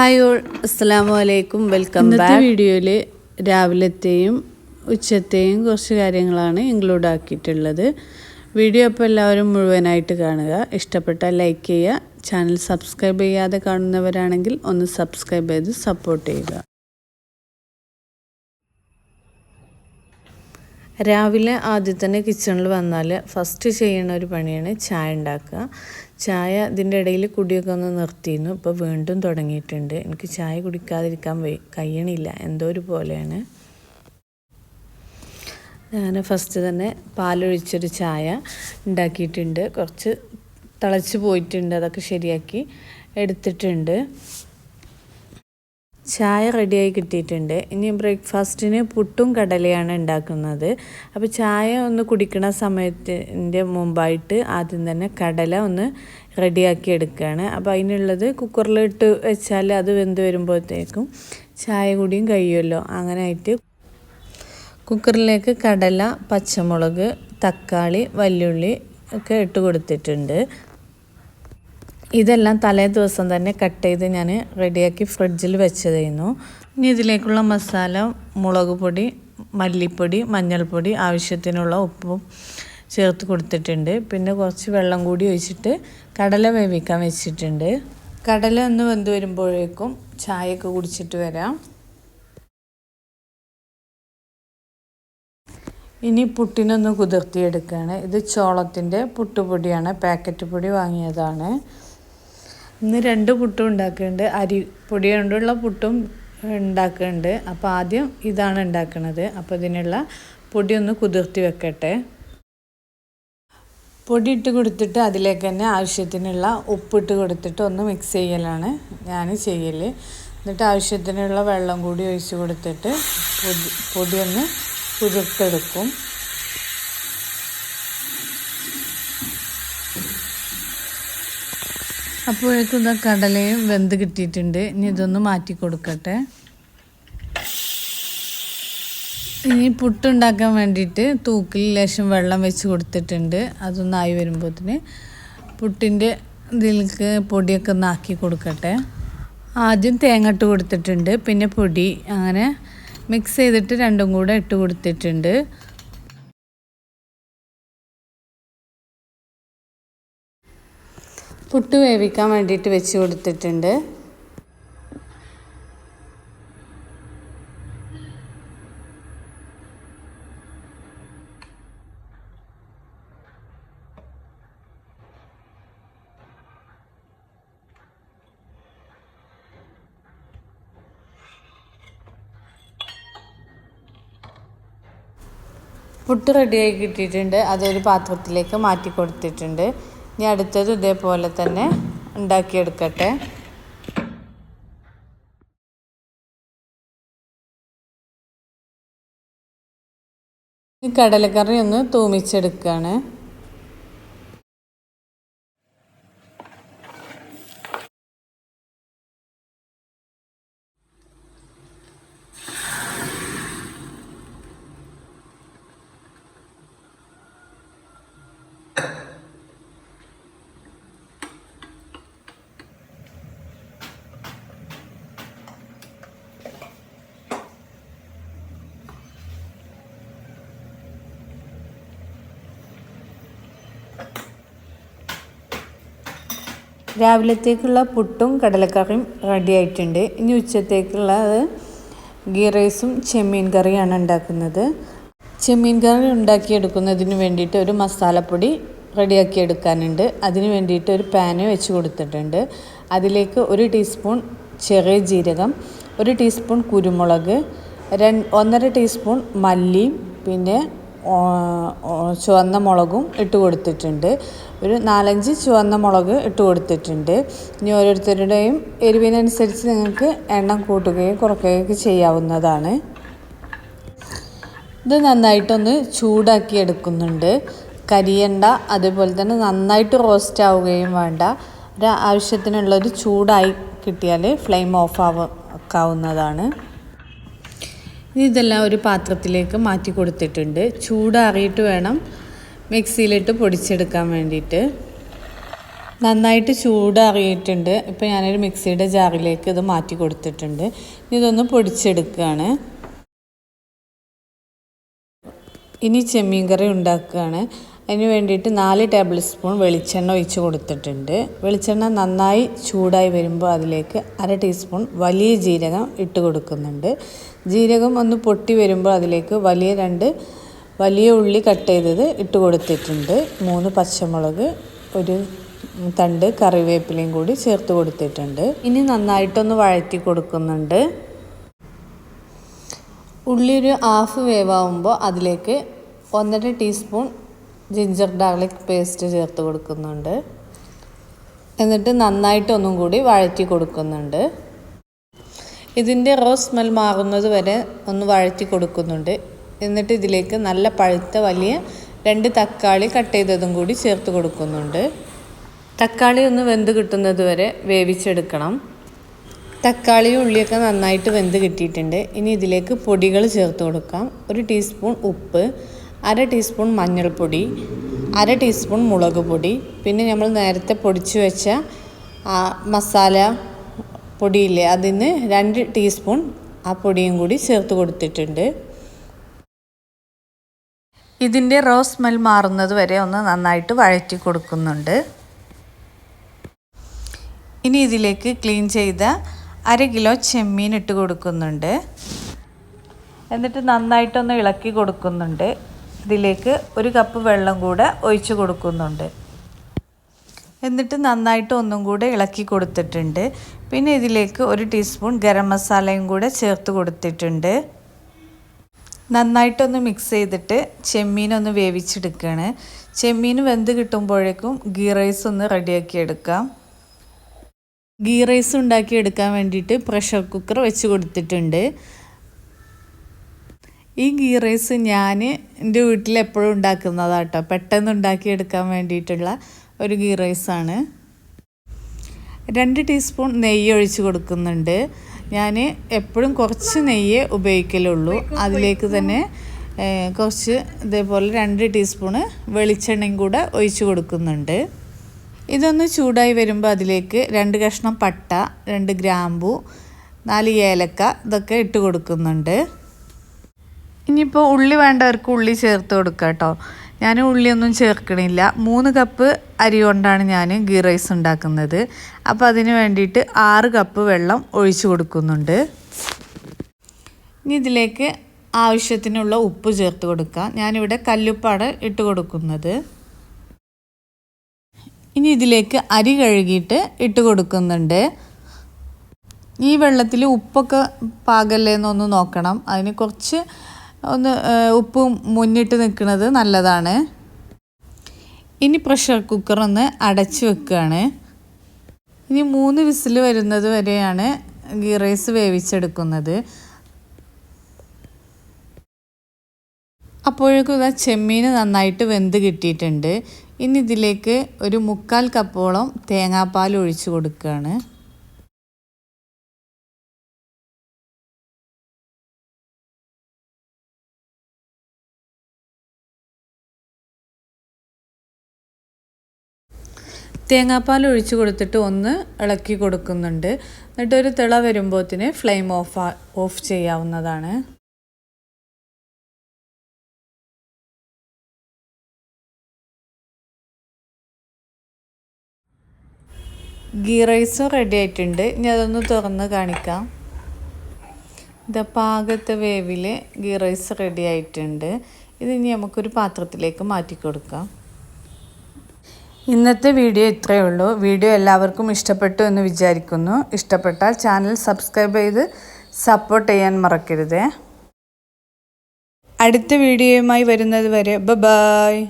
Hi all അസ്സലാമു അലൈക്കും welcome ഇന്നത്തെ വീഡിയോയിൽ രാവിലത്തെയും ഉച്ചത്തെയും കുറച്ച് കാര്യങ്ങളാണ് ഇൻക്ലൂഡ് ആക്കിയിട്ടുള്ളത്. വീഡിയോ അപ്പോൾ എല്ലാവരും മുഴുവനായിട്ട് കാണുക. ഇഷ്ടപ്പെട്ടാൽ ലൈക്ക് ചെയ്യുക. ചാനൽ സബ്സ്ക്രൈബ് ചെയ്യാതെ കാണുന്നവരാണെങ്കിൽ ഒന്ന് സബ്സ്ക്രൈബ് ചെയ്ത് സപ്പോർട്ട് ചെയ്യുക. രാവിലെ ആദ്യം തന്നെ കിച്ചണിൽ വന്നാൽ ഫസ്റ്റ് ചെയ്യുന്ന ഒരു പണിയാണ് ചായ ഉണ്ടാക്കുക. ചായ ഇതിന്റെ ഇടയിൽ കുടിയൊക്കെ ഒന്ന് നിർത്തിയിരുന്നു. ഇപ്പോൾ വീണ്ടും തുടങ്ങിയിട്ടുണ്ട്. എനിക്ക് ചായ കുടിക്കാതിരിക്കാൻ കഴിയണില്ല. എന്തോ ഒരു പോലെയാണ്. ഞാൻ ഫസ്റ്റ് തന്നെ പാലൊഴിച്ചൊരു ചായ ഉണ്ടാക്കിയിട്ടുണ്ട്. കുറച്ച് തിളച്ച് പോയിട്ടുണ്ട്. അതൊക്കെ ശരിയാക്കി എടുത്തിട്ടുണ്ട്. ചായ റെഡിയായി കിട്ടിയിട്ടുണ്ട്. ഇനി ബ്രേക്ക്ഫാസ്റ്റിന് പുട്ടും കടലയാണ് ഉണ്ടാക്കുന്നത്. അപ്പോൾ ചായ ഒന്ന് കുടിക്കണ സമയത്തിന്റെ മുമ്പായിട്ട് ആദ്യം തന്നെ കടല ഒന്ന് റെഡിയാക്കി എടുക്കുകയാണ് അപ്പോൾ അതിനുള്ളത് കുക്കറിലിട്ട് വെച്ചാൽ അത് വെന്ത് വരുമ്പോഴത്തേക്കും ചായ കൂടിയും കഴിയുമല്ലോ. അങ്ങനെ ആയിട്ട് കുക്കറിലേക്ക് കടല പച്ചമുളക് തക്കാളി വല്യുള്ളി ഒക്കെ ഇട്ട് കൊടുത്തിട്ടുണ്ട്. ഇതെല്ലാം തലേ ദിവസം തന്നെ കട്ട് ചെയ്ത് ഞാൻ റെഡിയാക്കി ഫ്രിഡ്ജിൽ വെച്ചതായിരുന്നു ഇനി ഇതിലേക്കുള്ള മസാല മുളക് പൊടി മല്ലിപ്പൊടി മഞ്ഞൾപ്പൊടി ആവശ്യത്തിനുള്ള ഉപ്പും ചേർത്ത് കൊടുത്തിട്ടുണ്ട്. പിന്നെ കുറച്ച് വെള്ളം കൂടി ഒഴിച്ചിട്ട് കടല വേവിക്കാൻ വെച്ചിട്ടുണ്ട്. കടല ഒന്ന് വെന്ത് വരുമ്പോഴേക്കും ചായയൊക്കെ കുടിച്ചിട്ട് വരാം. ഇനി പുട്ടിനൊന്ന് കുതിർത്തിയെടുക്കുകയാണ് ഇത് ചോളത്തിന്റെ പുട്ടുപൊടിയാണ് പാക്കറ്റ് പൊടി വാങ്ങിയതാണ്. ഇന്ന് രണ്ട് പുട്ടും ഉണ്ടാക്കുന്നുണ്ട്. അരി പൊടി കൊണ്ടുള്ള പുട്ടും ഉണ്ടാക്കുന്നുണ്ട്. അപ്പോൾ ആദ്യം ഇതാണ് ഉണ്ടാക്കുന്നത്. അപ്പോൾ ഇതിനുള്ള പൊടി ഒന്ന് കുതിർത്തി വെക്കട്ടെ. പൊടി ഇട്ട് കൊടുത്തിട്ട് അതിലേക്ക് തന്നെ ആവശ്യത്തിനുള്ള ഉപ്പിട്ട് കൊടുത്തിട്ട് ഒന്ന് മിക്സ് ചെയ്യലാണ് ഞാൻ ചെയ്യൽ എന്നിട്ട് ആവശ്യത്തിനുള്ള വെള്ളം കൂടി ഒഴിച്ച് കൊടുത്തിട്ട് പൊടി പൊടി ഒന്ന് കുതിർത്തെടുക്കും. അപ്പോഴേക്കും ഇതാ കടലയും വെന്ത് കിട്ടിയിട്ടുണ്ട്. ഇനി ഇതൊന്ന് മാറ്റി കൊടുക്കട്ടെ. ഇനി പുട്ടുണ്ടാക്കാൻ വേണ്ടിയിട്ട് തൂക്കിൽ ലേശം വെള്ളം വെച്ച് കൊടുത്തിട്ടുണ്ട്. അതൊന്നായി വരുമ്പോഴത്തിന് പുട്ടിന്റെ ഇതിലേക്ക് പൊടിയൊക്കെ ഒന്ന് ആക്കി കൊടുക്കട്ടെ. ആദ്യം തേങ്ങ ഇട്ട് കൊടുത്തിട്ടുണ്ട്. പിന്നെ പൊടി അങ്ങനെ മിക്സ് ചെയ്തിട്ട് രണ്ടും കൂടെ ഇട്ട് കൊടുത്തിട്ടുണ്ട്. പുട്ട് വേവിക്കാൻ വേണ്ടിയിട്ട് വെച്ച് കൊടുത്തിട്ടുണ്ട്. പുട്ട് റെഡിയായി കിട്ടിയിട്ടുണ്ട്. അതൊരു പാത്രത്തിലേക്ക് മാറ്റി കൊടുത്തിട്ടുണ്ട്. ഇനി അടുത്തത് ഇതേപോലെ തന്നെ ഉണ്ടാക്കിയെടുക്കട്ടെ. ഈ കടലക്കറി ഒന്ന് തൂമിച്ചെടുക്കുകയാണ് രാവിലത്തേക്കുള്ള പുട്ടും കടലക്കറിയും റെഡി ആയിട്ടുണ്ട്. ഇനി ഉച്ചത്തേക്കുള്ളത് ഗീ റൈസും ചെമ്മീൻ കറിയാണ് ഉണ്ടാക്കുന്നത്. ചെമ്മീൻ കറി ഉണ്ടാക്കിയെടുക്കുന്നതിന് വേണ്ടിയിട്ട് ഒരു മസാലപ്പൊടി റെഡിയാക്കി എടുക്കാനുണ്ട്. അതിന് വേണ്ടിയിട്ട് ഒരു പാന് വെച്ച് കൊടുത്തിട്ടുണ്ട്. അതിലേക്ക് ഒരു ടീസ്പൂൺ ചെറിയ ജീരകം ഒരു ടീസ്പൂൺ കുരുമുളക് രണ്ട് ഒന്നര ടീസ്പൂൺ മല്ലിയും പിന്നെ ചുവന്ന മുളകും ഇട്ട് കൊടുത്തിട്ടുണ്ട്. ഒരു നാലഞ്ച് ചുവന്ന മുളക് ഇട്ട് കൊടുത്തിട്ടുണ്ട്. ഇനി ഓരോരുത്തരുടെയും എരിവിനനുസരിച്ച് നിങ്ങൾക്ക് എണ്ണം കൂട്ടുകയോ കുറയ്ക്കുകയൊക്കെ ചെയ്യാവുന്നതാണ്. ഇത് നന്നായിട്ടൊന്ന് ചൂടാക്കി എടുക്കുന്നുണ്ട്. കരിയണ്ട അതുപോലെ തന്നെ നന്നായിട്ട് റോസ്റ്റ് ആവുകയും വേണ്ട. ഒരു ആവശ്യത്തിനുള്ളൊരു ചൂടായി കിട്ടിയാൽ ഫ്ലെയിം ഓഫ് ആവാവുന്നതാണ് ഇനി ഇതെല്ലാം ഒരു പാത്രത്തിലേക്ക് മാറ്റി കൊടുത്തിട്ടുണ്ട്. ചൂടാറിയിട്ട് വേണം മിക്സിയിലിട്ട് പൊടിച്ചെടുക്കാൻ വേണ്ടിയിട്ട്. നന്നായിട്ട് ചൂടാറിയിട്ടുണ്ട് ഇപ്പോൾ ഞാനൊരു മിക്സിയുടെ ജാറിലേക്ക് ഇത് മാറ്റി കൊടുത്തിട്ടുണ്ട്. ഇതൊന്ന് പൊടിച്ചെടുക്കുകയാണ്. ഇനി ചെമ്മീൻ കറി ഉണ്ടാക്കുകയാണ്. അതിന് വേണ്ടിയിട്ട് നാല് ടേബിൾ സ്പൂൺ വെളിച്ചെണ്ണ ഒഴിച്ച് കൊടുത്തിട്ടുണ്ട്. വെളിച്ചെണ്ണ നന്നായി ചൂടായി വരുമ്പോൾ അതിലേക്ക് അര ടീസ്പൂൺ വലിയ ജീരകം ഇട്ട് കൊടുക്കുന്നുണ്ട്. ജീരകം ഒന്ന് പൊട്ടി വരുമ്പോൾ അതിലേക്ക് വലിയ രണ്ട് വലിയ ഉള്ളി കട്ട് ചെയ്തത് ഇട്ട് കൊടുത്തിട്ടുണ്ട്. മൂന്ന് പച്ചമുളക് ഒരു തണ്ട് കറിവേപ്പിലയും കൂടി ചേർത്ത് കൊടുത്തിട്ടുണ്ട്. ഇനി നന്നായിട്ടൊന്ന് വഴറ്റി കൊടുക്കുന്നുണ്ട്. ഉള്ളി ഒരു ഹാഫ് വേവാകുമ്പോൾ അതിലേക്ക് ഒന്നര ടീസ്പൂൺ ജിഞ്ചർ ഗാർലിക് പേസ്റ്റ് ചേർത്ത് കൊടുക്കുന്നുണ്ട്. എന്നിട്ട് നന്നായിട്ട് ഒന്നും കൂടി വഴറ്റി കൊടുക്കുന്നുണ്ട്. ഇതിന്റെ റോ സ്മെൽ മാറുന്നത് വരെ ഒന്ന് വഴറ്റി കൊടുക്കുന്നുണ്ട്. എന്നിട്ട് ഇതിലേക്ക് നല്ല പഴുത്ത വലിയ രണ്ട് തക്കാളി കട്ട് ചെയ്തതും കൂടി ചേർത്ത് കൊടുക്കുന്നുണ്ട്. തക്കാളി ഒന്ന് വെന്ത് കിട്ടുന്നത് വരെ വേവിച്ചെടുക്കണം. തക്കാളിയും ഉള്ളിയൊക്കെ നന്നായിട്ട് വെന്ത് കിട്ടിയിട്ടുണ്ട്. ഇനി ഇതിലേക്ക് പൊടികൾ ചേർത്ത് കൊടുക്കാം. ഒരു ടീസ്പൂൺ ഉപ്പ് അര ടീസ്പൂൺ മഞ്ഞൾപ്പൊടി അര ടീസ്പൂൺ മുളക് പൊടി പിന്നെ നമ്മൾ നേരത്തെ പൊടിച്ചു വെച്ച മസാല പൊടിയില്ലേ അതിന് രണ്ട് ടീസ്പൂൺ ആ പൊടിയും കൂടി ചേർത്ത് കൊടുത്തിട്ടുണ്ട്. ഇതിന്റെ റോ സ്മെൽ മാറുന്നത് വരെ ഒന്ന് നന്നായിട്ട് വഴറ്റി കൊടുക്കുന്നുണ്ട്. ഇനി ഇതിലേക്ക് ക്ലീൻ ചെയ്ത അര കിലോ ചെമ്മീൻ ഇട്ട് കൊടുക്കുന്നുണ്ട്. എന്നിട്ട് നന്നായിട്ടൊന്ന് ഇളക്കി കൊടുക്കുന്നുണ്ട്. ഇതിലേക്ക് ഒരു കപ്പ് വെള്ളം കൂടെ ഒഴിച്ച് കൊടുക്കുന്നുണ്ട്. എന്നിട്ട് നന്നായിട്ട് ഒന്നും കൂടെ ഇളക്കി കൊടുത്തിട്ടുണ്ട്. പിന്നെ ഇതിലേക്ക് ഒരു ടീസ്പൂൺ ഗരം മസാലയും കൂടെ ചേർത്ത് കൊടുത്തിട്ടുണ്ട്. നന്നായിട്ടൊന്ന് മിക്സ് ചെയ്തിട്ട് ചെമ്മീനൊന്ന് വേവിച്ചെടുക്കുകയാണ് ചെമ്മീൻ വെന്ത് കിട്ടുമ്പോഴേക്കും ഗീ റൈസ് ഒന്ന് റെഡിയാക്കി എടുക്കാം. ഗീ റൈസ് ഉണ്ടാക്കി എടുക്കാൻ വേണ്ടിയിട്ട് പ്രഷർ കുക്കർ വെച്ച് കൊടുത്തിട്ടുണ്ട്. ഈ ഗീ റൈസ് ഞാൻ എന്റെ വീട്ടിൽ എപ്പോഴും ഉണ്ടാക്കുന്നതാണ് കേട്ടോ പെട്ടെന്ന് ഉണ്ടാക്കിയെടുക്കാൻ വേണ്ടിയിട്ടുള്ള ഒരു ഗീ റൈസാണ്. രണ്ട് ടീസ്പൂൺ നെയ്യ് ഒഴിച്ച് കൊടുക്കുന്നുണ്ട്. ഞാൻ എപ്പോഴും കുറച്ച് നെയ്യ് ഉപയോഗിക്കലുള്ളൂ. അതിലേക്ക് തന്നെ കുറച്ച് ഇതേപോലെ രണ്ട് ടീസ്പൂണ് വെളിച്ചെണ്ണയും കൂടെ ഒഴിച്ച് കൊടുക്കുന്നുണ്ട്. ഇതൊന്ന് ചൂടായി വരുമ്പോൾ അതിലേക്ക് രണ്ട് കഷ്ണം പട്ട രണ്ട് ഗ്രാമ്പു നാല് ഏലക്ക ഇതൊക്കെ ഇട്ട് കൊടുക്കുന്നുണ്ട്. ഇനിയിപ്പോൾ ഉള്ളി വേണ്ടവർക്ക് ഉള്ളി ചേർത്ത് കൊടുക്കുക കേട്ടോ ഞാൻ ഉള്ളിയൊന്നും ചേർക്കണില്ല. മൂന്ന് കപ്പ് അരി കൊണ്ടാണ് ഞാൻ ഗീ റൈസ് ഉണ്ടാക്കുന്നത്. അപ്പോൾ അതിന് വേണ്ടിയിട്ട് ആറ് കപ്പ് വെള്ളം ഒഴിച്ചു കൊടുക്കുന്നുണ്ട്. ഇനി ഇതിലേക്ക് ആവശ്യത്തിനുള്ള ഉപ്പ് ചേർത്ത് കൊടുക്കാം. ഞാനിവിടെ കല്ലുപ്പാണ് ഇട്ട് കൊടുക്കുന്നത്. ഇനി ഇതിലേക്ക് അരി കഴുകിയിട്ട് ഇട്ട് കൊടുക്കുന്നുണ്ട്. ഈ വെള്ളത്തിൽ ഉപ്പൊക്കെ പാകല്ലേ എന്നൊന്ന് നോക്കണം. അതിന് കുറച്ച് ഒന്ന് ഉപ്പ് മുന്നിട്ട് നിൽക്കുന്നത് നല്ലതാണ്. ഇനി പ്രഷർ കുക്കർ ഒന്ന് അടച്ച് വെക്കുകയാണ് ഇനി മൂന്ന് വിസിൽ വരുന്നത് വരെയാണ് ഗീ റൈസ് വേവിച്ചെടുക്കുന്നത്. അപ്പോഴേക്കും ഇതാ ചെമ്മീൻ നന്നായിട്ട് വെന്ത് കിട്ടിയിട്ടുണ്ട്. ഇനി ഇതിലേക്ക് ഒരു മുക്കാൽ കപ്പോളം തേങ്ങാപ്പാൽ ഒഴിച്ചു കൊടുക്കുകയാണ് തേങ്ങാപ്പാൽ ഒഴിച്ചു കൊടുത്തിട്ട് ഒന്ന് ഇളക്കി കൊടുക്കുന്നുണ്ട്. എന്നിട്ട് ഒരു തിള വരുമ്പോത്തിന് ഫ്ലെയിം ഓഫ് ഓഫ് ചെയ്യാവുന്നതാണ്. ഗീ റൈസും റെഡി ആയിട്ടുണ്ട്. ഇനി അതൊന്ന് തുറന്ന് കാണിക്കാം. ഇത് പാകത്തെ വേവിൽ ഗീ റൈസ് റെഡി ആയിട്ടുണ്ട്. ഇത് ഇനി നമുക്കൊരു പാത്രത്തിലേക്ക് മാറ്റി കൊടുക്കാം ഇന്നത്തെ വീഡിയോ ഇത്രയേ ഉള്ളൂ. വീഡിയോ എല്ലാവർക്കും ഇഷ്ടപ്പെട്ടു എന്ന് വിചാരിക്കുന്നു. ഇഷ്ടപ്പെട്ടാൽ ചാനൽ സബ്സ്ക്രൈബ് ചെയ്ത് സപ്പോർട്ട് ചെയ്യാൻ മറക്കരുത്. അടുത്ത വീഡിയോയുമായി വരുന്നത് വരെ ബ ബായ്